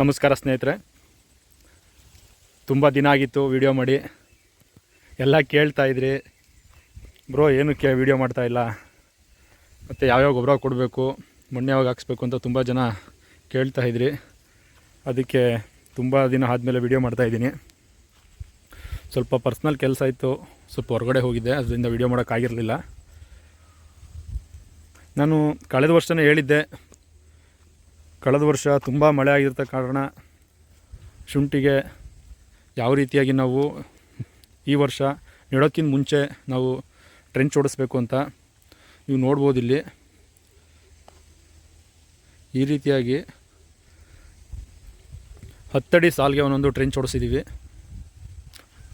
ನಮಸ್ಕಾರ ಸ್ನೇಹಿತರೆ. ತುಂಬ ದಿನ ಆಗಿತ್ತು ವಿಡಿಯೋ ಮಾಡಿ. ಎಲ್ಲ ಕೇಳ್ತಾ ಇದ್ರಿ. ಬ್ರೋ ಕೇ ವಿಡಿಯೋ ಮಾಡ್ತಾ ಇಲ್ಲ. ಮತ್ತು ಯಾವ್ಯಾವ ಗೊಬ್ಬರ ಕೊಡಬೇಕು, ಮಣ್ಣು ಯಾವಾಗ ಹಾಕ್ಸ್ಬೇಕು ಅಂತ ತುಂಬ ಜನ ಕೇಳ್ತಾ ಇದ್ರಿ. ಅದಕ್ಕೆ ತುಂಬ ದಿನ ಆದಮೇಲೆ ವಿಡಿಯೋ ಮಾಡ್ತಾಯಿದ್ದೀನಿ ಸ್ವಲ್ಪ ಪರ್ಸ್ನಲ್ ಕೆಲಸ ಇತ್ತು. ಸ್ವಲ್ಪ ಹೊರಗಡೆ ಹೋಗಿದ್ದೆ, ಅದರಿಂದ ವಿಡಿಯೋ ಮಾಡೋಕ್ಕಾಗಿರಲಿಲ್ಲ ನಾನು ಕಳೆದ ವರ್ಷನೇ ಹೇಳಿದ್ದೆ ಕಳೆದ ವರ್ಷ ತುಂಬ ಮಳೆ ಆಗಿರ್ತ ಕಾರಣ ಶುಂಠಿಗೆ ಯಾವ ರೀತಿಯಾಗಿ ನಾವು ಈ ವರ್ಷ ನೆಡೋಕ್ಕಿಂತ ಮುಂಚೆ ನಾವು ಟ್ರೆಂಚ್ ಓಡಿಸ್ಬೇಕು ಅಂತ ನೀವು ನೋಡ್ಬೋದು ಇಲ್ಲಿ. ಈ ರೀತಿಯಾಗಿ ಹತ್ತಡಿ ಸಾಲಿಗೆ ಒಂದೊಂದು ಟ್ರೆಂಚ್ ಓಡಿಸಿದ್ದೀವಿ.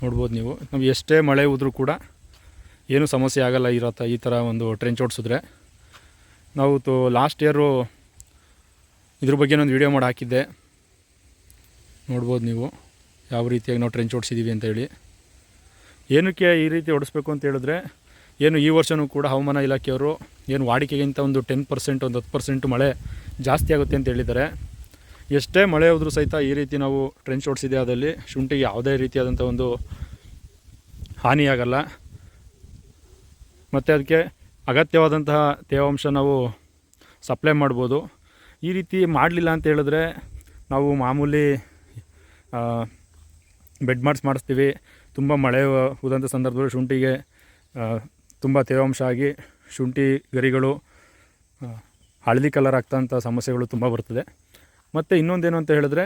ನೋಡ್ಬೋದು ನೀವು. ನಾವು ಎಷ್ಟೇ ಮಳೆ ಹೋದರೂ ಕೂಡ ಏನೂ ಸಮಸ್ಯೆ ಆಗಲ್ಲ ಇರತ್ತ ಈ ಥರ ಒಂದು ಟ್ರೆಂಚ್ ಓಡಿಸಿದ್ರೆ. ನಾವು ತೋ ಲಾಸ್ಟ್ ಇಯರು ಇದ್ರ ಬಗ್ಗೆ ಒಂದು ವೀಡಿಯೋ ಮಾಡಿ ಹಾಕಿದ್ದೆ. ನೋಡ್ಬೋದು ನೀವು ಯಾವ ರೀತಿಯಾಗಿ ನಾವು ಟ್ರೆಂಚ್ ಓಡಿಸಿದ್ದೀವಿ ಅಂತ ಹೇಳಿ. ಏನಕ್ಕೆ ಈ ರೀತಿ ಓಡಿಸ್ಬೇಕು ಅಂತ ಹೇಳಿದ್ರೆ, ಏನು ಈ ವರ್ಷವೂ ಕೂಡ ಹವಾಮಾನ ಇಲಾಖೆಯವರು ಏನು ವಾಡಿಕೆಗಿಂತ ಒಂದು ಟೆನ್ ಪರ್ಸೆಂಟ್ ಒಂದು ಹತ್ತು ಪರ್ಸೆಂಟ್ ಮಳೆ ಜಾಸ್ತಿ ಆಗುತ್ತೆ ಅಂತ ಹೇಳಿದ್ದಾರೆ. ಎಷ್ಟೇ ಮಳೆ ಹೋದರೂ ಸಹಿತ ಈ ರೀತಿ ನಾವು ಟ್ರೆಂಚ್ ಓಡಿಸಿದೆ ಅದರಲ್ಲಿ ಶುಂಠಿಗೆ ಯಾವುದೇ ರೀತಿಯಾದಂಥ ಒಂದು ಹಾನಿಯಾಗಲ್ಲ. ಮತ್ತು ಅದಕ್ಕೆ ಅಗತ್ಯವಾದಂತಹ ತೇವಾಂಶ ನಾವು ಸಪ್ಲೈ ಮಾಡ್ಬೋದು. ಈ ರೀತಿ ಮಾಡಲಿಲ್ಲ ಅಂತ ಹೇಳಿದ್ರೆ ನಾವು ಮಾಮೂಲಿ ಬೆಡ್ ಮಾರ್ಕ್ಸ್ ಮಾಡಿಸ್ತೀವಿ. ತುಂಬ ಮಳೆ ಹೋದಂಥ ಸಂದರ್ಭದಲ್ಲಿ ಶುಂಠಿಗೆ ತುಂಬ ತೇವಾಂಶ ಆಗಿ ಶುಂಠಿ ಗರಿಗಳು ಹಳದಿ ಕಲರ್ ಆಗ್ತಂಥ ಸಮಸ್ಯೆಗಳು ತುಂಬ ಬರ್ತದೆ. ಮತ್ತು ಇನ್ನೊಂದೇನು ಅಂತ ಹೇಳಿದ್ರೆ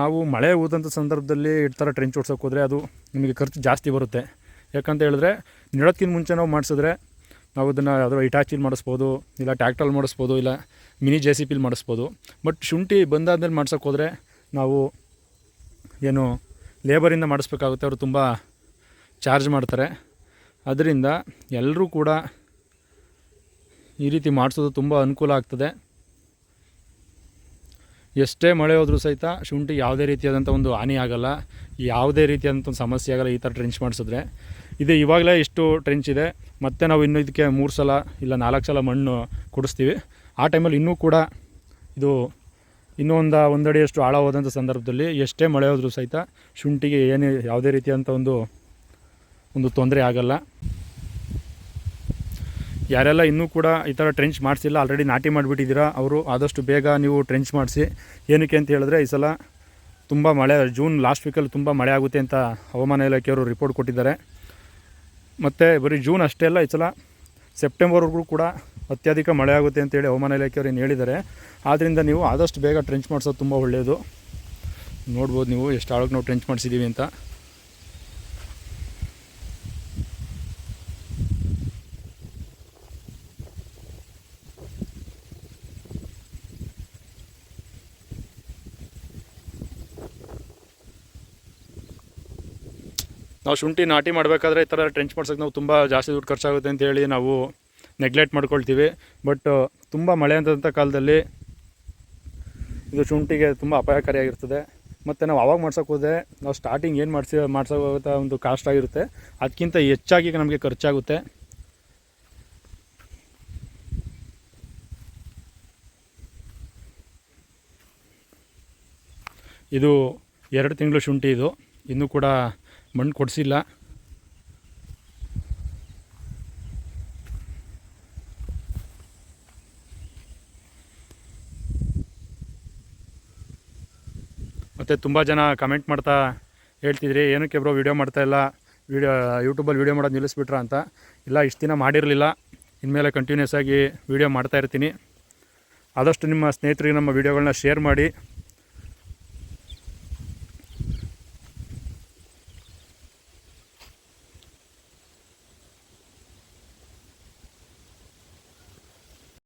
ನಾವು ಮಳೆ ಹೋದಂಥ ಸಂದರ್ಭದಲ್ಲಿ ಈ ಥರ ಟ್ರೆಂಚ್ ಓಡ್ಸೋಕೆ ಹೋದರೆ ಅದು ನಿಮಗೆ ಖರ್ಚು ಜಾಸ್ತಿ ಬರುತ್ತೆ. ಯಾಕಂತ ಹೇಳಿದ್ರೆ, ನೆಡೋದ್ಕಿಂತ ಮುಂಚೆ ನಾವು ಮಾಡಿಸಿದ್ರೆ ನಾವು ಅದನ್ನು ಯಾವುದೋ ಇಟಾಚಿಲಿ ಮಾಡಿಸ್ಬೋದು, ಇಲ್ಲ ಟ್ಯಾಕ್ಟ್ರಲ್ಲಿ ಮಾಡಿಸ್ಬೋದು, ಇಲ್ಲ ಮಿನಿ ಜೆ ಸಿ ಪಿಲಿ ಮಾಡಿಸ್ಬೋದು. ಬಟ್ ಶುಂಠಿ ಬಂದಾದ್ಮೇಲೆ ಮಾಡ್ಸೋಕ್ಕೆ ಹೋದರೆ ನಾವು ಏನು ಲೇಬರಿಂದ ಮಾಡಿಸ್ಬೇಕಾಗುತ್ತೆ, ಅವರು ತುಂಬ ಚಾರ್ಜ್ ಮಾಡ್ತಾರೆ. ಅದರಿಂದ ಎಲ್ಲರೂ ಕೂಡ ಈ ರೀತಿ ಮಾಡಿಸೋದು ತುಂಬ ಅನುಕೂಲ ಆಗ್ತದೆ. ಎಷ್ಟೇ ಮಳೆ ಹೋದರೂ ಸಹಿತ ಶುಂಠಿ ಯಾವುದೇ ರೀತಿಯಾದಂಥ ಒಂದು ಹಾನಿ ಆಗಲ್ಲ. ಯಾವುದೇ ರೀತಿಯಾದಂಥ ಒಂದು ಸಮಸ್ಯೆ ಆಗಲ್ಲ ಈ ಥರ ಟ್ರೆಂಚ್ ಮಾಡಿಸಿದ್ರೆ. ಇದು ಇವಾಗಲೇ ಇಷ್ಟು ಟ್ರೆಂಚ್ ಇದೆ. ಮತ್ತು ನಾವು ಇನ್ನೂ ಇದಕ್ಕೆ ಮೂರು ಸಲ ಇಲ್ಲ ನಾಲ್ಕು ಸಲ ಮಣ್ಣು ಕೊಡಿಸ್ತೀವಿ. ಆ ಟೈಮಲ್ಲಿ ಇನ್ನೂ ಕೂಡ ಇದು ಇನ್ನೂ ಒಂದು ಒಂದಡಿಯಷ್ಟು ಆಳ ಹೋದಂಥ ಸಂದರ್ಭದಲ್ಲಿ ಎಷ್ಟೇ ಮಳೆ ಹೋದರೂ ಸಹಿತ ಶುಂಠಿಗೆ ಏನೇ ಯಾವುದೇ ರೀತಿಯಾದಂಥ ಒಂದು ಒಂದು ತೊಂದರೆ ಆಗಲ್ಲ. ಯಾರೆಲ್ಲ ಇನ್ನೂ ಕೂಡ ಈ ಥರ ಟ್ರೆಂಚ್ ಮಾಡಿಸಿಲ್ಲ ಆಲ್ರೆಡಿ ನಾಟಿ ಮಾಡಿಬಿಟ್ಟಿದ್ದೀರಾ, ಅವರು ಆದಷ್ಟು ಬೇಗ ನೀವು ಟ್ರೆಂಚ್ ಮಾಡಿಸಿ. ಏನಕ್ಕೆ ಅಂತ ಹೇಳಿದ್ರೆ ಈ ಸಲ ತುಂಬ ಮಳೆ ಜೂನ್ ಲಾಸ್ಟ್ ವೀಕಲ್ಲಿ ತುಂಬ ಮಳೆ ಆಗುತ್ತೆ ಅಂತ ಹವಾಮಾನ ಇಲಾಖೆಯವರು ರಿಪೋರ್ಟ್ ಕೊಟ್ಟಿದ್ದಾರೆ. ಮತ್ತು ಬರೀ ಜೂನ್ ಅಷ್ಟೇ ಅಲ್ಲ, ಈ ಸಲ ಸೆಪ್ಟೆಂಬರ್ವರೆಗೂ ಕೂಡ ಅತ್ಯಧಿಕ ಮಳೆ ಆಗುತ್ತೆ ಅಂತೇಳಿ ಹವಾಮಾನ ಇಲಾಖೆಯವರು ಏನು ಹೇಳಿದ್ದಾರೆ. ಆದ್ದರಿಂದ ನೀವು ಆದಷ್ಟು ಬೇಗ ಟ್ರೆಂಚ್ ಮಾಡಿಸೋದು ತುಂಬ ಒಳ್ಳೆಯದು ನೋಡ್ಬೋದು ನೀವು, ಎಷ್ಟು ಆಳಕ್ಕೆ ನಾವು ಟ್ರೆಂಚ್ ಮಾಡಿಸಿದ್ದೀವಿ ಅಂತ. ನಾವು ಶುಂಠಿ ನಾಟಿ ಮಾಡಬೇಕಾದ್ರೆ ಈ ಥರ ಟ್ರೆಂಚ್ ಮಾಡ್ಸೋಕೆ ನಾವು ತುಂಬ ಜಾಸ್ತಿ ದುಡ್ಡು ಖರ್ಚಾಗುತ್ತೆ ಅಂತೇಳಿ ನಾವು ನೆಗ್ಲೆಕ್ಟ್ ಮಾಡ್ಕೊಳ್ತೀವಿ. ಬಟ್ ತುಂಬ ಮಳೆ ಅಂತಂಥ ಕಾಲದಲ್ಲಿ ಇದು ಶುಂಠಿಗೆ ತುಂಬ ಅಪಾಯಕಾರಿಯಾಗಿರ್ತದೆ. ಮತ್ತು ನಾವು ಅವಾಗ ಮಾಡ್ಸೋಕೆ ಹೋದರೆ ನಾವು ಸ್ಟಾರ್ಟಿಂಗ್ ಏನು ಮಾಡಿಸಿ ಮಾಡ್ಸೋವಂಥ ಒಂದು ಕಾಸ್ಟ್ ಆಗಿರುತ್ತೆ. ಅದಕ್ಕಿಂತ ಹೆಚ್ಚಾಗಿ ನಮಗೆ ಖರ್ಚಾಗುತ್ತೆ. ಇದು ಎರಡು ತಿಂಗಳು ಶುಂಠಿ ಇದು. ಇನ್ನೂ ಕೂಡ ಮಣ್ಣು ಕೊಡಿಸಿಲ್ಲ. ಮತ್ತು ತುಂಬ ಜನ ಕಮೆಂಟ್ ಮಾಡ್ತಾ ಹೇಳ್ತಿದ್ರಿ, ಏನಕ್ಕೆ ಬ್ರೋ ವೀಡಿಯೋ ಮಾಡ್ತಾ ಇಲ್ಲ? ವೀಡಿಯೋ ಯೂಟ್ಯೂಬಲ್ಲಿ ವೀಡಿಯೋ ಮಾಡೋದು ನಿಲ್ಲಿಸ್ಬಿಟ್ರ ಅಂತ? ಇಲ್ಲ, ಇಷ್ಟು ದಿನ ಮಾಡಿರಲಿಲ್ಲ. ಇನ್ಮೇಲೆ ಕಂಟಿನ್ಯೂಸ್ ಆಗಿ ವೀಡಿಯೋ ಮಾಡ್ತಾ ಇರ್ತೀನಿ. ಆದಷ್ಟು ನಿಮ್ಮ ಸ್ನೇಹಿತರಿಗೆ ನಮ್ಮ ವೀಡಿಯೋಗಳನ್ನ ಶೇರ್ ಮಾಡಿ.